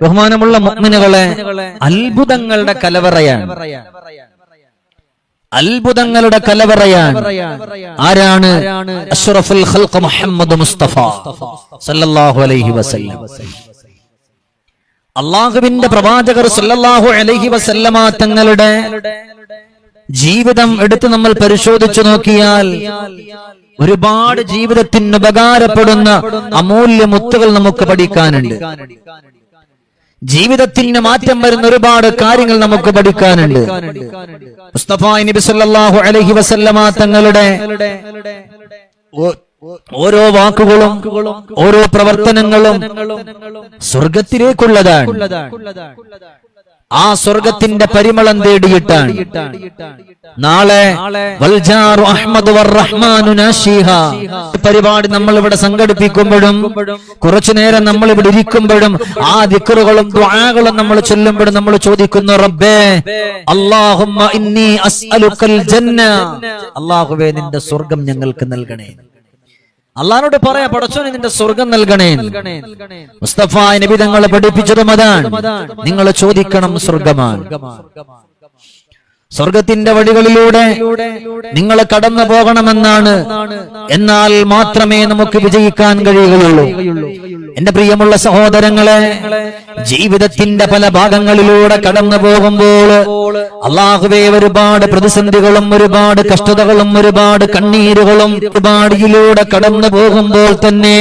ബഹുമാനമുള്ള മുഅ്മിനുകളെ അത്ഭുതങ്ങളുടെ കലവറയാണ് അത്ഭുതങ്ങളുടെ കലവറയാണ് ആരാണ്? അഷ്റഫുൽ ഖൽഖ് മുഹമ്മദ് മുസ്തഫ സല്ലല്ലാഹു അലൈഹി വസല്ലം. അള്ളാഹുവിന്റെ പ്രവാചകർ സല്ലല്ലാഹു അലൈഹി വസല്ലമ തങ്ങളുടെ ജീവിതം എടുത്ത് നമ്മൾ പരിശോധിച്ചു നോക്കിയാൽ ഒരുപാട് ജീവിതത്തിന് ഉപകാരപ്പെടുന്ന അമൂല്യ മുത്തുകൾ നമുക്ക് പഠിക്കാനുണ്ട്. ജീവിതത്തിന് മാറ്റം വരുന്ന ഒരുപാട് കാര്യങ്ങൾ നമുക്ക് പഠിക്കാനുണ്ട്. മുസ്തഫ നബി സല്ലല്ലാഹു അലൈഹി വസല്ലമ തങ്ങളുടെ ഓരോ വാക്കുകളും ഓരോ പ്രവർത്തനങ്ങളും സ്വർഗത്തിലേക്കുള്ളതാണ്. ആ സ്വർഗത്തിന്റെ പരിമളം തേടിയിട്ടാണ്. നാളെ പരിപാടി നമ്മൾ ഇവിടെ സംഘടിപ്പിക്കുമ്പോഴും കുറച്ചു നേരം നമ്മൾ ഇവിടെ ഇരിക്കുമ്പോഴും ആ ദിക്കറുകളും ദുആകളും നമ്മൾ ചൊല്ലുമ്പോഴും നമ്മൾ ചോദിക്കുന്നു റബ്ബേ അല്ലാഹുമ്മ ഇന്നി അസ്അലുക്കൽ ജന്ന. അല്ലാഹുവേ നിന്റെ സ്വർഗം ഞങ്ങൾക്ക് നൽകണേ. അള്ളഹാനോട് പറയാ പടച്ചോനെ നിന്റെ സ്വർഗം നൽകണേ. മുസ്തഫ നബി തങ്ങളെ പഠിപ്പിച്ചതും അതാണ്. നിങ്ങളെ ചോദിക്കണം സ്വർഗമാണ്. സ്വർഗത്തിന്റെ വഴികളിലൂടെ നിങ്ങൾ കടന്നു പോകണമെന്നാണ്. എന്നാൽ മാത്രമേ നമുക്ക് വിജയിക്കാൻ കഴിയുകയുള്ളൂ. എന്റെ പ്രിയമുള്ള സഹോദരങ്ങളെ ജീവിതത്തിന്റെ പല ഭാഗങ്ങളിലൂടെ കടന്നു പോകുമ്പോൾ അള്ളാഹുവെ ഒരുപാട് പ്രതിസന്ധികളും ഒരുപാട് കഷ്ടതകളും ഒരുപാട് കണ്ണീരുകളും ഒരുപാടിയിലൂടെ കടന്നു പോകുമ്പോൾ തന്നെ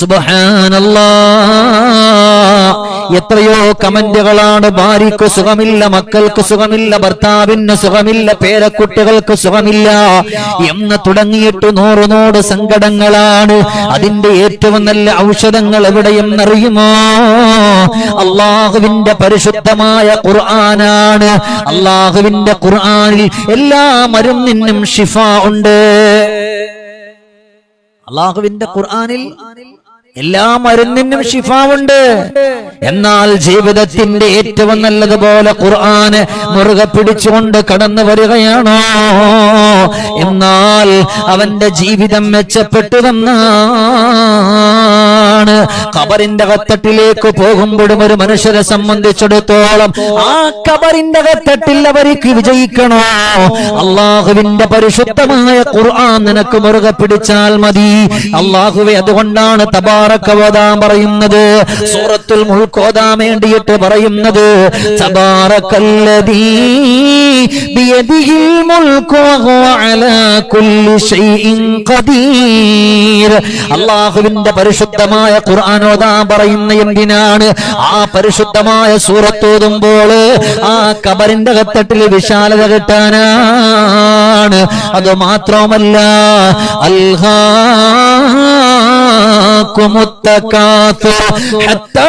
സുബഹാനല്ലാ എത്രയോ കമന്റുകളാണ് ഭാര്യക്ക് സുഖമില്ല മക്കൾക്ക് സുഖമില്ല ഭർത്താവിന് സുഖമില്ല പേരക്കുട്ടികൾക്ക് സുഖമില്ല. എന്ന് തുടങ്ങിയിട്ട് നൂറ് സങ്കടങ്ങളാണ്. അതിന്റെ ഏറ്റവും നല്ല ഔഷധങ്ങൾ എവിടെയെന്നറിയുമോ? അള്ളാഹുവിന്റെ പരിശുദ്ധമായ ഖുർആനാണ്. അള്ളാഹുവിന്റെ ഖുർആനിൽ എല്ലാ മരുന്നിനും ഷിഫ ഉണ്ട്. അള്ളാഹുവിന്റെ ഖുർആനിൽ എല്ലാ മരുന്നിനും ഷിഫാവുണ്ട് എന്നാൽ ജീവിതത്തിന്റെ ഏറ്റവും നല്ലതുപോലെ ഖുർആന് മുറുകെ പിടിച്ചുകൊണ്ട് കടന്നു വരികയാണോ? എന്നാൽ അവന്റെ ജീവിതം മെച്ചപ്പെട്ടു വന്നാണ് കബറിന്റെ കത്തട്ടിലേക്ക് പോകുമ്പോഴും ഒരു മനുഷ്യരെ സംബന്ധിച്ചിടത്തോളം ആ കബറിന്റെ കത്തട്ടിൽ അവർക്ക് വിജയിക്കണോ? അള്ളാഹുവിന്റെ പരിശുദ്ധമായ ഖുർആൻ നിനക്ക് മുറുകെ പിടിച്ചാൽ മതി. അള്ളാഹുവെ അതുകൊണ്ടാണ് തബാറക്കവതാൻ പറയുന്നത് സൂറത്തുൽ മുൾക്കോതാൻ വേണ്ടിയിട്ട് പറയുന്നത് തബാറക്കല്ലതീ അള്ളാഹുവിന്റെ പരിശുദ്ധമായ ഖുർആൻ പറയുന്ന എന്തിനാണ്? ആ പരിശുദ്ധമായ സൂറത്തോതുമ്പോൾ ആ കബറിന്റെ കത്തട്ടിൽ വിശാലത കിട്ടാനാണ്. അത് മാത്രമല്ല കാത്തു ഹത്താ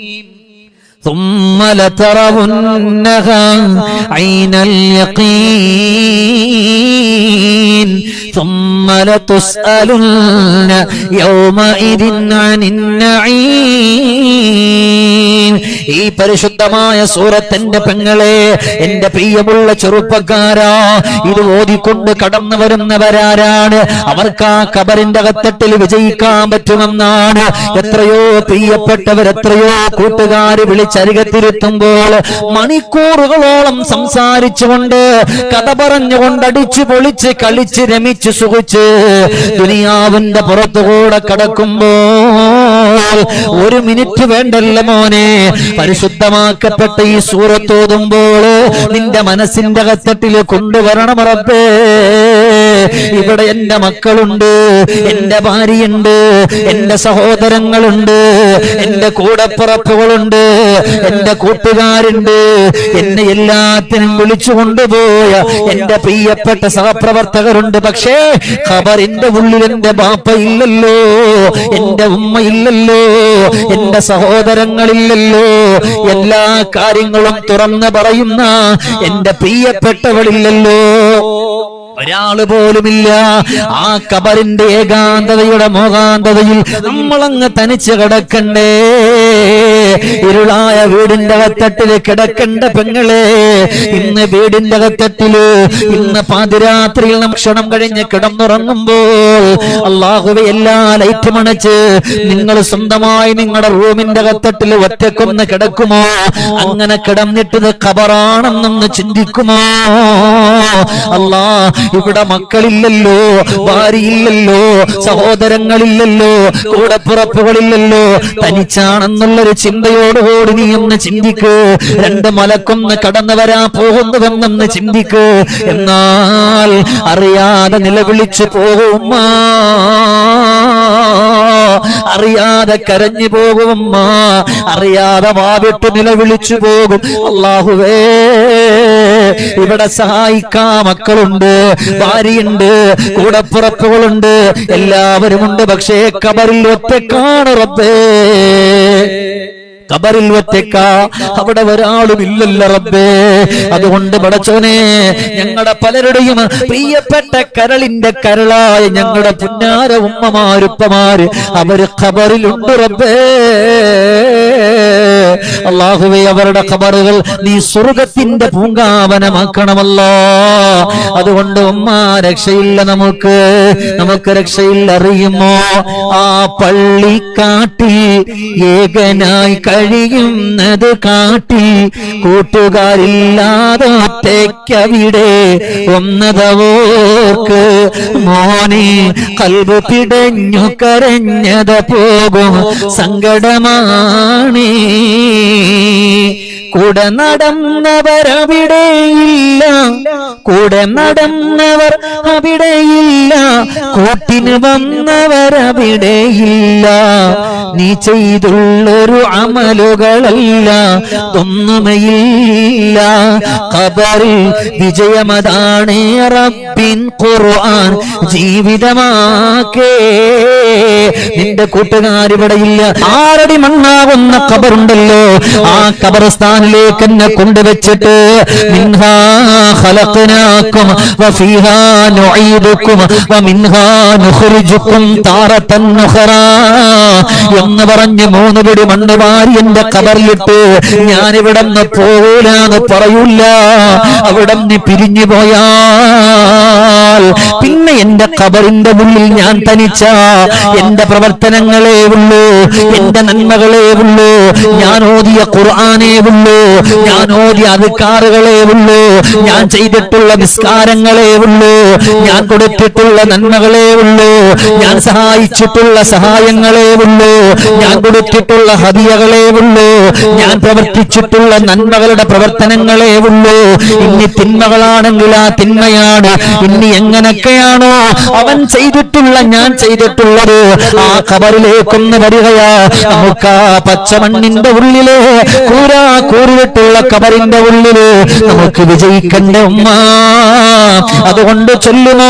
ثم لترونها عين اليقين. ثم لتسألن يومئذ عن النعيم. ഈ പരിശുദ്ധമായ സൂറത്തിന്റെ പെങ്ങളെ എന്റെ പ്രിയമുള്ള ചെറുപ്പക്കാരാ ഇത് ഓതിക്കൊണ്ട് കടന്നു വരുന്നവരാരാണ്. അവർക്ക് ആ കബറിന്റെ കത്തട്ടിൽ വിജയിക്കാൻ പറ്റുമെന്നാണ്. എത്രയോ പ്രിയപ്പെട്ടവർ എത്രയോ കൂട്ടുകാര് വിളിച്ചരികത്തിരുത്തുമ്പോൾ മണിക്കൂറുകളോളം സംസാരിച്ചുകൊണ്ട് കഥ പറഞ്ഞുകൊണ്ട് അടിച്ചു പൊളിച്ച് കളിച്ച് രമിച്ച് സുഖിച്ച് ദുനിയാവിന്റെ പുറത്തുകൂടെ കടക്കുമ്പോൾ ഒരു മിനിറ്റ് വേണ്ടല്ല മോനെ? പരിശുദ്ധമാക്കപ്പെട്ട ഈ സൂറത്തോതുമ്പോൾ നിന്റെ മനസ്സിന്റെ കത്തട്ടിൽ കൊണ്ടുവരണം റബ്ബേ. ഇവിടെ എന്റെ മക്കളുണ്ട് എന്റെ ഭാര്യയുണ്ട് എന്റെ സഹോദരങ്ങളുണ്ട് എന്റെ കൂടപ്പുറപ്പുകളുണ്ട് എന്റെ കൂട്ടുകാരുണ്ട്. എന്നെ എല്ലാത്തിനും വിളിച്ചു കൊണ്ടുപോയ എന്റെ പ്രിയപ്പെട്ട സഹപ്രവർത്തകരുണ്ട്. പക്ഷേ ഖബറിന്റെ ഉള്ളിൽ എന്റെ ബാപ്പ ഇല്ലല്ലോ എന്റെ ഉമ്മ ഇല്ലല്ലോ എന്റെ സഹോദരങ്ങളില്ലല്ലോ. എല്ലാ കാര്യങ്ങളും തുറന്ന് പറയുന്ന എന്റെ പ്രിയപ്പെട്ടവളില്ലല്ലോ ഒരാൾ പോലുമില്ല. ആ കബറിന്റെ ഏകാന്തതയുടെ മോകാന്തതയിൽ നമ്മളങ്ങ് തനിച്ച് കിടക്കണ്ടേ. ഇരുളായ വീടിന്റെ അകത്തട്ടിൽ കിടക്കണ്ട പെങ്ങളെ. ഇന്ന് വീടിന്റെ അകത്തട്ടിൽ ഇന്ന് പാതിരാത്രിയിൽ ഭക്ഷണം ക്ഷണം കഴിഞ്ഞ് കിടന്നുറങ്ങുമ്പോൾ അള്ളാഹുവെ എല്ലാ ലൈറ്റും അണച്ച് നിങ്ങൾ സ്വന്തമായി നിങ്ങളുടെ റൂമിന്റെ അകത്തട്ടിൽ ഒറ്റക്കൊന്ന് കിടക്കുമോ? അങ്ങനെ കിടന്നിട്ടത് ഖബറാണെന്നൊന്ന് ചിന്തിക്കുമോ? അല്ലാ ഇവിടെ മക്കളില്ലല്ലോ ഭാര്യയില്ലല്ലോ സഹോദരങ്ങളില്ലല്ലോ കൂടപ്പുറപ്പുകളില്ലല്ലോ തനിച്ചാണെന്നുള്ളൊരു ചിന്തയോടുകൂടി നീ ഒന്ന് ചിന്തിക്ക്. രണ്ട് മലക്കൊന്ന് കടന്നു വരാൻ പോകുന്നുവെന്നൊന്ന് ചിന്തിക്ക്. എന്നാൽ അറിയാതെ നിലവിളിച്ചു പോകുമ്മ അറിയാതെ കരഞ്ഞു പോകുമ്മ അറിയാതെ വാവിട്ട് നിലവിളിച്ചു പോകും. അള്ളാഹുവേ ഇവിടെ സഹായിക്കാ മക്കളുണ്ട് ഭാര്യയുണ്ട് കൂടപ്പുറപ്പുകളുണ്ട് എല്ലാവരും ഉണ്ട് പക്ഷേ കബറിൽ ഒറ്റക്കാണ് റബ്ബേ. കബറിൽ ഒറ്റക്ക അവിടെ ഒരാളും ഇല്ലല്ലോ റബ്ബേ. അതുകൊണ്ട് പടച്ചോനെ ഞങ്ങളുടെ പലരുടെയും പ്രിയപ്പെട്ട കരളിന്റെ കരളായ ഞങ്ങളുടെ പുന്നാര ഉമ്മമാരുപ്പമാര് അവർ ഖബറിലുണ്ട് റബ്ബേ. അള്ളാഹുവെ അവരുടെ ഖബറുകൾ നീ സ്വർഗത്തിന്റെ പൂങ്കാവനമാക്കണമല്ലോ. അതുകൊണ്ട് ഉമ്മ രക്ഷയില്ല നമുക്ക്. നമുക്ക് രക്ഷയില്ല അറിയുമോ ആ പള്ളിക്കാട്ടിൽ ഏകനായി കഴിയുന്നത് കാട്ടി കൂട്ടുകാരില്ലാതെ ഒറ്റയ്ക്കവിടെ ഒന്നതവോർക്ക് മോനെ കൽവ് പിടഞ്ഞു കരഞ്ഞത് പോകും സങ്കടമാണ്. കൂടെ നടന്നവരവിടെയില്ല കൂടെ നടന്നവർ അവിടെയില്ല കൂട്ടിന് വന്നവരവിടെയില്ല. നീ ചെയ്തുള്ളൊരു അമലുകളല്ല ഒന്നുമയില്ല ഖബറിൽ വിജയമതാണ് റബ്ബിൻ ഖുർആൻ. ജീവിതമാക്കേ. നിന്റെ കൂട്ടുകാരിവിടെയില്ല ആരടി മണ്ണാകുന്ന കബറുണ്ടല്ലോ ആ കബറസ്ഥാനിലേക്ക് എന്നെ കൊണ്ടുവച്ചിട്ട് എന്ന് പറഞ്ഞ് മൂന്ന് പിടി മണ്ണ് വാരി എന്റെ കബറിലിട്ട് ഞാൻ ഇവിടെ നിന്ന് പോകൂലെന്ന് പറയൂല. അവിടെ നിന്ന് പിരിഞ്ഞു പോയാൽ പിന്നെ എന്റെ കബറിന്റെ ഉള്ളിൽ ഞാൻ തനിച്ച. എന്റെ പ്രവർത്തനങ്ങളേ ഉള്ളൂ. എന്റെ നന്മകളേ ഉള്ളൂ. ഞാൻ ഓതിയ ഖുർആാനേ ഉള്ളൂ. ഞാൻ ഓതിയ അധികാറുകളേ ഉള്ളൂ. ഞാൻ ചെയ്തിട്ടുള്ള നിസ്കാരങ്ങളേ ഉള്ളൂ. ഞാൻ കൊടുത്തിട്ടുള്ള നന്മകളേ ഉള്ളൂ. ഞാൻ സഹായിച്ചിട്ടുള്ള സഹായങ്ങളേ ഉള്ളൂ. ഞാൻ കൊടുത്തിട്ടുള്ള ഹതിയകളേ ഉള്ളൂ ഞാൻ പ്രവർത്തിച്ചിട്ടുള്ള നന്മകളുടെ പ്രവർത്തനങ്ങളേ ഉള്ളൂ ഇനി തിന്മകളാണെങ്കിൽ ആ തിന്മയാണ്. ഇനി എങ്ങനെയൊക്കെയാണോ അവൻ ചെയ്തിട്ടുള്ള ഞാൻ ചെയ്തിട്ടുള്ളത്. ആ കബറിലേക്കൊന്ന് വരികയാ. നമുക്ക് ആ പച്ചമണ്ണിന്റെ ഉള്ളിൽ കൂരാ കൂറിട്ടുള്ള കബറിന്റെ ഉള്ളിൽ നമുക്ക് വിജയിക്കണ്ട ഉമ്മ. അതുകൊണ്ട് ചൊല്ലുമോ?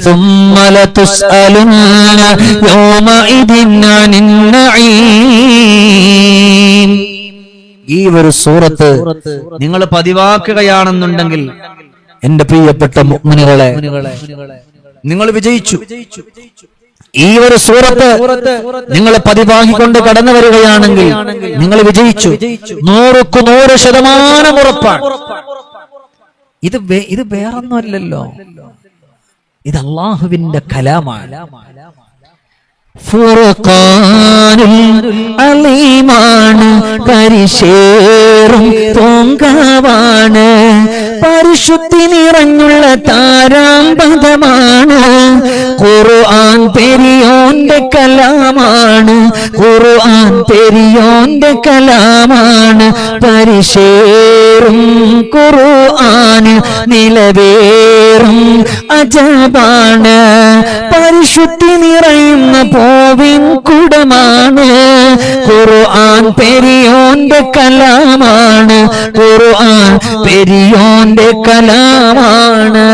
ثم لتسألن يومئذ عن النعيم ഈ ഒരു സൂറത്ത് നിങ്ങൾ പതിവാക്കുകയാണെന്നുണ്ടെങ്കിൽ എന്റെ പ്രിയപ്പെട്ട മുഗ്മിനുകളെ നിങ്ങൾ വിജയിച്ചു ഈ ഒരു സൂറത്ത് നിങ്ങൾ പതിവാക്കിക്കൊണ്ട് കടന്നു വരികയാണെങ്കിൽ നിങ്ങൾ വിജയിച്ചു നൂറുക്ക് നൂറ് ശതമാനം ഉറപ്പാണ് ഇത് വേ- ഇത് വേറൊന്നുമല്ലല്ലോ ഇത് അള്ളാഹുവിന്റെ കലാമാണ്. ാണ് പരിശേറും തോങ്കാവാണ് പരിശുദ്ധി നിറഞ്ഞുള്ള താരാമ്പതമാണ് ഖുർആൻ പെരിയോന്റെ കലാമാണ് ഖുർആൻ പെരിയോന്റെ കലാമാണ് പരിശേറും ഖുർആൻ നിലവേറും അജബാണ് പരിശുദ്ധി നിറയുന്ന പോവിൻ കുടമാണ്. ഖുർആൻ പെരിയോന്റെ കലാമാണ്. ഖുർആൻ പെരിയോന്റെ കലാമാണ്.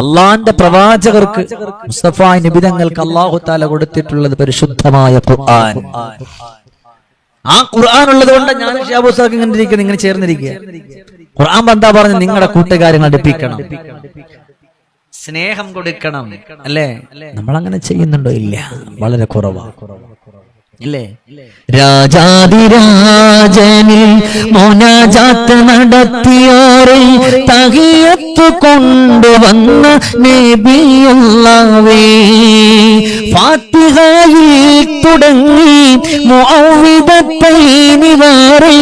അള്ളാന്റെ പ്രവാചകർക്ക് മുസ്തഫ നിബിതങ്ങൾക്ക് അള്ളാഹു താല കൊടുത്തിട്ടുള്ളത് പരിശുദ്ധമായ ഖുർആൻ. ആ ഖുർആൻ ഉള്ളത് കൊണ്ട് ഞാൻ ഇങ്ങനെ ഇരിക്കുന്നത് ഇങ്ങനെ ചേർന്നിരിക്കുക. ഖുർആൻ എന്താ പറഞ്ഞു നിങ്ങളുടെ കൂട്ടുകാരെ നടിപ്പിക്കണം സ്നേഹം കൊടുക്കണം. അല്ലേ? നമ്മൾ അങ്ങനെ ചെയ്യുന്നുണ്ടോ? ഇല്ല. വളരെ കുറവാണ് ഇല്ലേ? രാജാതിരാജനിൽ മോനാജാത്ത് നടത്തിയോരെ തകിയത്ത് കൊണ്ടുവന്ന നബിയുള്ളവേ ഫാത്തിഹയിൽ തുടങ്ങി മുഅവ്വിദത്തൈനിവാറെ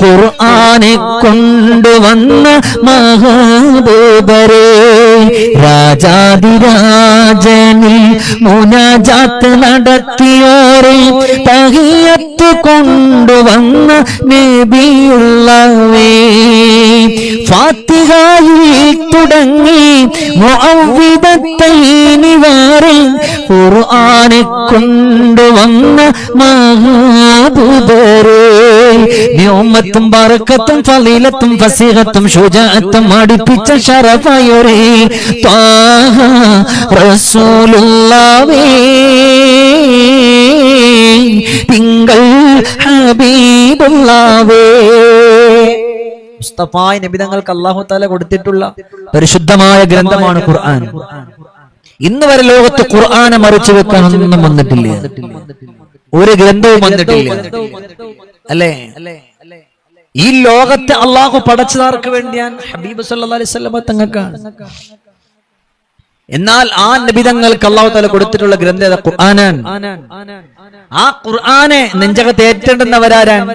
ഖുർആനെ കൊണ്ടുവന്ന മഹാബൂബരേ. രാജാതിരാജനിൽ മുനാജാത്ത് നടത്തിയോരെ തഹിയത്ത് കൊണ്ടുവന്ന നബിയുള്ളവേ ഫാത്തിഹായിൽ തുടങ്ങി ഖുർആനെ കൊണ്ടുവന്ന മഹാബുബരേ നിയോമത്തും ഫളീലത്തും ഫസീഹത്തും ഷുജാഅത്തും അടുപ്പിച്ച ഷറഫായൊരേ തിങ്കൾ ഹബീബുള്ളാവേ മുസ്തഫായ നബിതങ്ങൾക്ക് അള്ളാഹു താല കൊടുത്തിട്ടുള്ള പരിശുദ്ധമായ ഗ്രന്ഥമാണ് ഖുർആൻ. ഇന്ന് വരെ ലോകത്ത് ഖുർആനെ മറിച്ചു വെക്കാൻ ഒന്നും വന്നിട്ടില്ല. ഒരു ഗ്രന്ഥവും വന്നിട്ടില്ല. അല്ലേ? ഈ ലോകത്തെ അള്ളാഹു പടച്ചതാർക്ക് വേണ്ടിയാൻ ഹബീബ് വസല്ലമ തങ്ങൾക്കാണ് എന്നാൽ ആ നബിതങ്ങൾക്ക് അള്ളാഹു താല കൊടുത്തിട്ടുള്ള ഗ്രന്ഥ ഖുർആനാണ്. ആ ഖുർആനെ നെഞ്ചകത്ത് ഏറ്റെടുന്നവരാരാണ്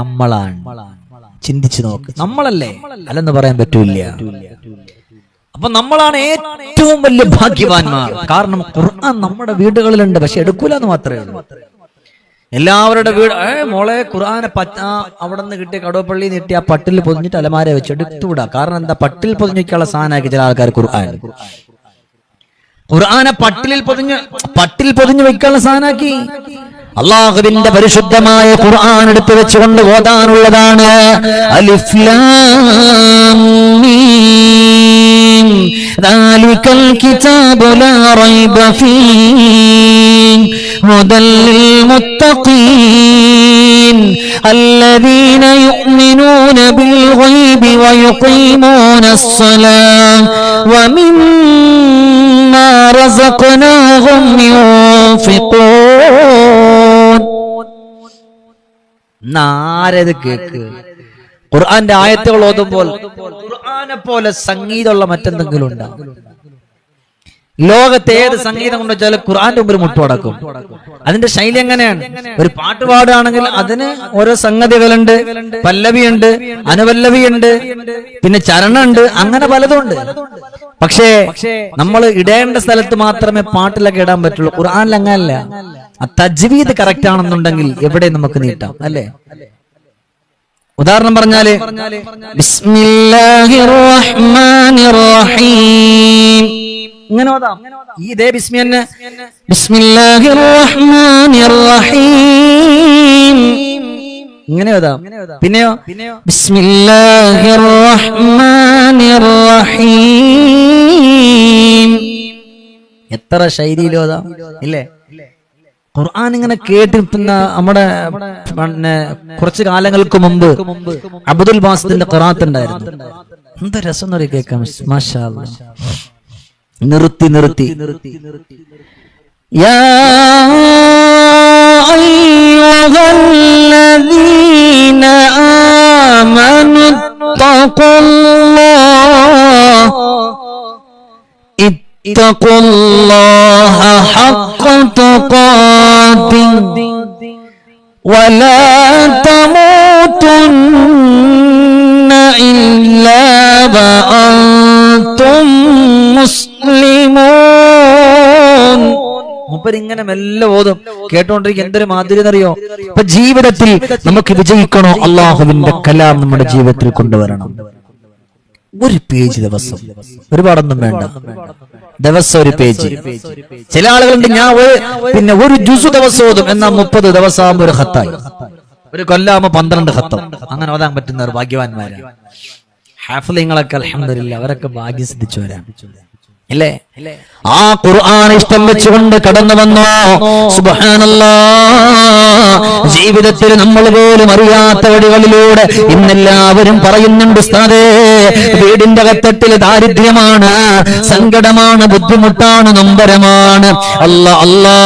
നമ്മളാണ്. ചിന്തിച്ചു നോക്ക്. നമ്മളല്ലേ? അല്ലെന്ന് പറയാൻ പറ്റൂല അപ്പൊ നമ്മളാണ് ഏറ്റവും വലിയ ഭാഗ്യവാന്മാർ. കാരണം ഖുർആൻ നമ്മുടെ വീടുകളിലുണ്ട് പക്ഷെ എടുക്കൂല എന്ന് മാത്രമേ ഉള്ളൂ. എല്ലാവരുടെ വീട് ഏ മോളെ ഖുർആാനെ പച്ച അവിടെ നിന്ന് കിട്ടിയ കടവപ്പള്ളി നീട്ടി ആ പട്ടിൽ പൊതിഞ്ഞിട്ട് അലമാര വെച്ച് എടുത്തുവിടാ. കാരണം എന്താ? പട്ടിൽ പൊതിഞ്ഞിട്ടുള്ള സാധനമാക്കി ചില ആൾക്കാർ ഖുർആൻ. ഖുർആാനെ പട്ടിലിൽ പൊതിഞ്ഞ് പട്ടിൽ പൊതിഞ്ഞ് വെക്കാനുള്ള സാധനമാക്കി. അള്ളാഹുവിന്റെ പരിശുദ്ധമായ ഖുർആൻ എടുത്തു വെച്ചുകൊണ്ട് ഓതാനുള്ളതാണ് الذين يؤمنون بالغيب ويقيمون الصلاة ومما رزقناهم ينفقون നാരത് കേക്ക്. ഖുർആന്റെ ആയത്തുകൾ ഓതുമ്പോൾ ഖുർആനെ പോലെ സംഗീതമുള്ള മറ്റെന്തെങ്കിലും ഉണ്ടാവും ലോകത്തെ ഏത് സംഗീതം കൊണ്ട് വെച്ചാൽ ഖുർആന്റെ മുമ്പിൽ മുട്ടുടക്കും അതിന്റെ ശൈലി എങ്ങനെയാണ്? ഒരു പാട്ട് പാടുകയാണെങ്കിൽ അതിന് ഓരോ സംഗതികളുണ്ട്. പല്ലവിയുണ്ട് അനുപല്ലവിയുണ്ട് പിന്നെ ചരണുണ്ട് അങ്ങനെ പലതുണ്ട്. പക്ഷേ നമ്മൾ ഇടേണ്ട സ്ഥലത്ത് മാത്രമേ പാട്ടിലൊക്കെ ഇടാൻ പറ്റുള്ളൂ. ഖുർആനിൽ അങ്ങനല്ല ആ തജ്വീദ് കറക്റ്റ് ആണെന്നുണ്ടെങ്കിൽ എവിടെ നമുക്ക് നീട്ടാം അല്ലേ? ഉദാഹരണം പറഞ്ഞാൽ ഇങ്ങനെ ഓതാം. പിന്നെയോ ബിസ്മില്ലാഹിർ റഹ്മാനിർ റഹീം എത്ര ശൈലിയിലോതാം ഇല്ലേ? ഖുർആൻ ഇങ്ങനെ കേട്ടിരുന്ന നമ്മുടെ പിന്നെ കുറച്ച് കാലങ്ങൾക്ക് മുമ്പ് അബ്ദുൽ ബാസിന്റെ ഖുറാത്ത് ഉണ്ടായിരുന്നു. എന്ത് രസം എന്ന് കേൾക്കാം. മാഷാ നിർത്തി നിർത്തി. നിർത്തി اتقوا الله حق تقاته ولا تموتن إلا وأنتم مسلمون. ഇങ്ങനെ മെല്ലെ ഓതും. കേട്ടോണ്ടിരിക്കും എന്തൊരു മാതിരി എന്നറിയോ ഇപ്പൊ ജീവിതത്തിൽ നമുക്ക് വിജയിക്കണോ? അള്ളാഹുവിന്റെ കലാം നമ്മുടെ ജീവിതത്തിൽ കൊണ്ടുവരണം. ഒരു പേജ് ദിവസം. ഒരുപാടൊന്നും വേണ്ട. ദിവസം ഒരു പേജ്. ചില ആളുകളുണ്ട് ഞാൻ പിന്നെ ഒരു ജുസു ദിവസം ഓതും. എന്നാ മുപ്പത് ദിവസമാകുമ്പോ ഒരു ഹത്തായി ഒരു കൊല്ലാകുമ്പോ പന്ത്രണ്ട് ഹത്തം അങ്ങനെ ഓതാൻ പറ്റുന്നവർ ഭാഗ്യവാന്മാരാണ്. ഹാഫലിങ്ങളൊക്കെ അലഹമില്ല അവരൊക്കെ ഭാഗ്യം സിദ്ധിച്ചവരാണ്. ഇല്ലേ? ആ ഖുർആൻ ഇഷ്ടം വെച്ചുകൊണ്ട് കടന്നു വന്നോ? സുബ്ഹാനല്ലാ. ജീവിതത്തിൽ നമ്മൾ പോലും അറിയാത്ത വഴികളിലൂടെ ഇന്നെല്ലാവരും പറയുന്നുണ്ട് ഉസ്താദേ വീടിന്റെ അകത്തട്ടിൽ ദാരിദ്ര്യമാണ് സങ്കടമാണ് ബുദ്ധിമുട്ടാണ് നൊമ്പരമാണ്. അല്ല അല്ലാ.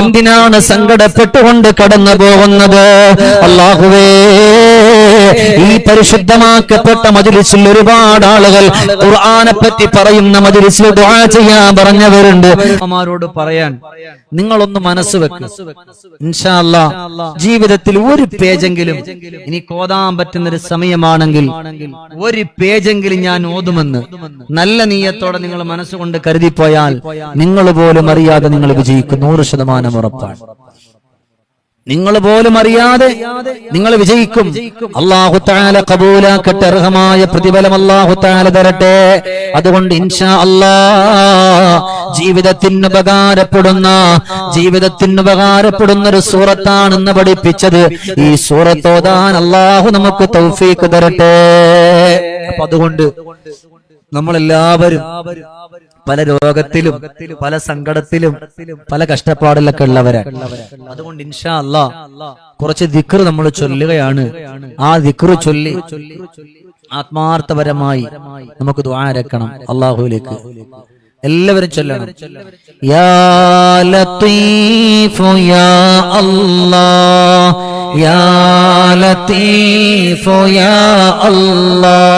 എന്തിനാണ് സങ്കടപ്പെട്ടുകൊണ്ട് കടന്നു പോകുന്നത്? അള്ളാഹുവേ ഈ പരിശുദ്ധമാക്കപ്പെട്ട മജിലിസിൽ ഒരുപാട് ആളുകൾ ഖുർആനെ പറ്റി പറയുന്ന മജിലിസിൽ ദുആ ചെയ്യാൻ പറഞ്ഞവരുണ്ട്. അമ്മമാരോട് പറയാൻ നിങ്ങളൊന്ന് മനസ്സ് ഇൻഷാ അല്ലാ ജീവിതത്തിൽ ഒരു പേജെങ്കിലും ഇനി കോതാൻ പറ്റുന്ന ഒരു സമയമാണെങ്കിൽ ഒരു പേജെങ്കിലും ഞാൻ ഓതുമെന്ന് നല്ല നീയത്തോടെ നിങ്ങൾ മനസ്സുകൊണ്ട് കരുതിപ്പോയാൽ നിങ്ങൾ പോലും അറിയാതെ നിങ്ങൾ വിജയിക്കും. നൂറ് ശതമാനം ഉറപ്പാണ്. നിങ്ങൾ പോലും അറിയാതെ നിങ്ങൾ വിജയിക്കും. അള്ളാഹു താല കബൂലാക്കട്ടെ അർഹമായ പ്രതിഫലം അള്ളാഹു താല തരട്ടെ. അതുകൊണ്ട് ഇൻഷാ അല്ലാ ജീവിതത്തിന് ഉപകാരപ്പെടുന്ന ജീവിതത്തിന് ഉപകാരപ്പെടുന്ന ഒരു സൂറത്താണെന്ന് പഠിപ്പിച്ചത് ഈ സൂറത്തോതാൻ അള്ളാഹു നമുക്ക് തൗഫീക്ക് തരട്ടെ. അപ്പൊ അതുകൊണ്ട് നമ്മളെല്ലാവരും പല രോഗത്തിലും പല സങ്കടത്തിലും പല കഷ്ടപ്പാടിലൊക്കെ ഉള്ളവര്. അതുകൊണ്ട് ഇൻഷാ അല്ല കുറച്ച് ദിക്ർ നമ്മൾ ചൊല്ലുകയാണ്. ആ ദിക്ർ ചൊല്ലി ആത്മാർത്ഥപരമായി നമുക്ക് ദ്വാരക്കണം അള്ളാഹുലേക്ക് എല്ലാവരും ചൊല്ലണം. യാ ലത്തീഫു യാ അല്ലാഹ് യാ യാ അല്ലാഹ്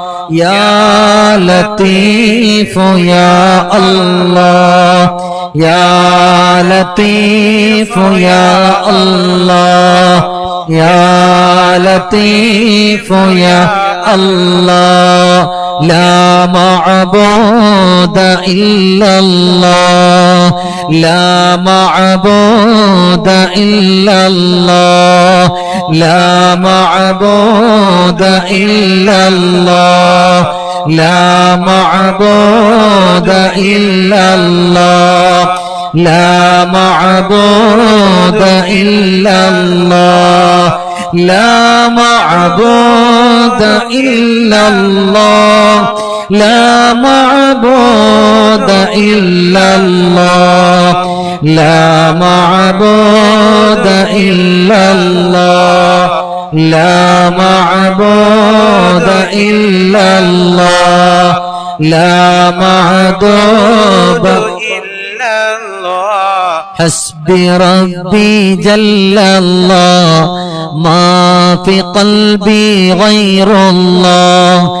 يا لطيف يا الله يا لطيف يا الله يا لطيف يا الله لا معبود إلا الله لا معبود إلا الله لا معبود إلا الله لا معبود إلا الله لا معبود إلا الله لا معبود إلا الله لا معبود إلا الله. لا معبود إلا الله. لا معبود إلا الله. لا معبود إلا الله. حسبي ربي جل الله. ما في قلبي غير الله.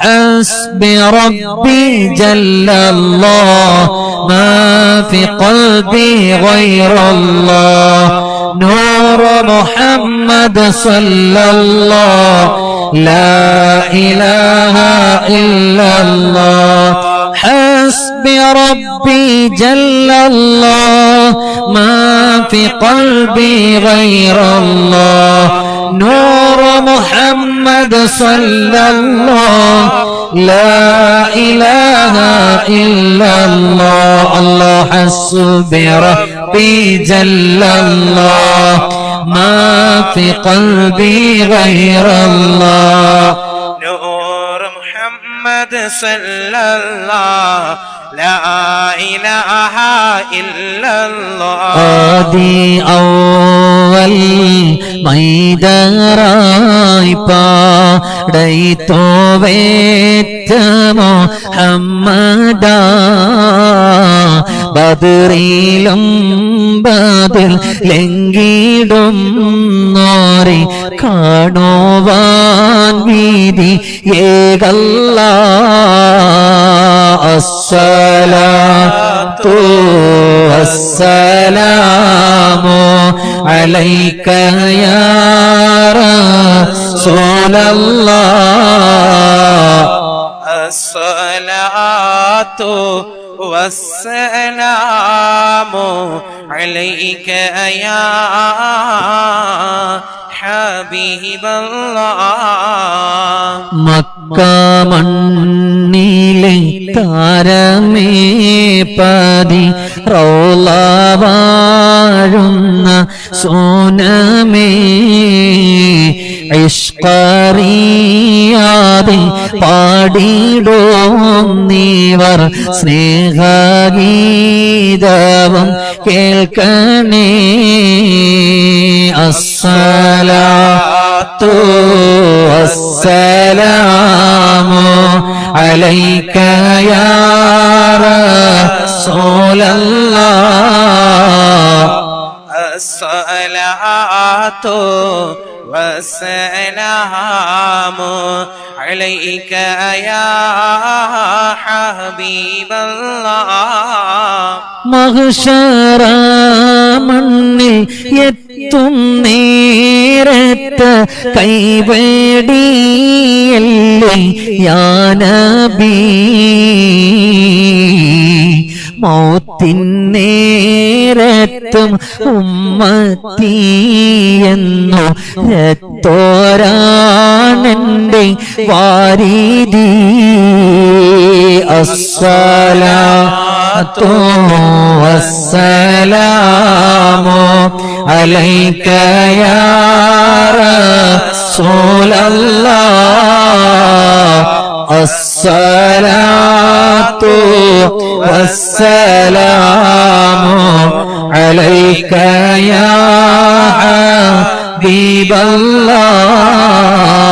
حسبي ربي جل الله. ما في قلبي غير الله. نور محمد صلى الله. لا إله إلا الله. حسبي ربي جل الله. ما في قلبي غير الله. نور محمد صلى الله. لا إله إلا الله. الله حسبي ربي جل الله. ما في قلبي غير الله. نور محمد صلى الله. لا إله إلا الله. هادي أول മൈദറായി പാടൈത്തോവേറ്റമോ ഹമ്മദ. ബദറിലും ബദൽ ലംഘിടും നോറി കാണുവാൻ വീതി ഏകല്ല. അസ്സലാത്തു വസ്സലാമു അലൈക യാ റസൂലല്ലാഹ് الصلاة والسلام عليك يا حبيب الله മക്ക മണ്ണിലെ താരമേ പതി റൗള വാഴുന്ന സോനമേ ഇഷ്കറിയാതെ പാടിടോ നീവർ സ്നേഹഗീതവും കേൾക്കണേ. അസ്സലാത്തു വസ്സലാമു അലൈക യാ والسلام عليك يا حبيب الله മഹ്ശറ മണ്ണിൽ എത്തും നേരത്ത് കൈവേടിയല്ലേ യാനബി മൗത്തിന്നേരത്തും എന്നു തോരാണെന്റെ വാരീതി. അസ്സലാത്തോ അസ്സലാമോ അലൈക്കയാ റസൂലല്ലാ അസ്സലാത്തു വസ്സലാമു അലൈക്കയാ হাবিবাল্লাহ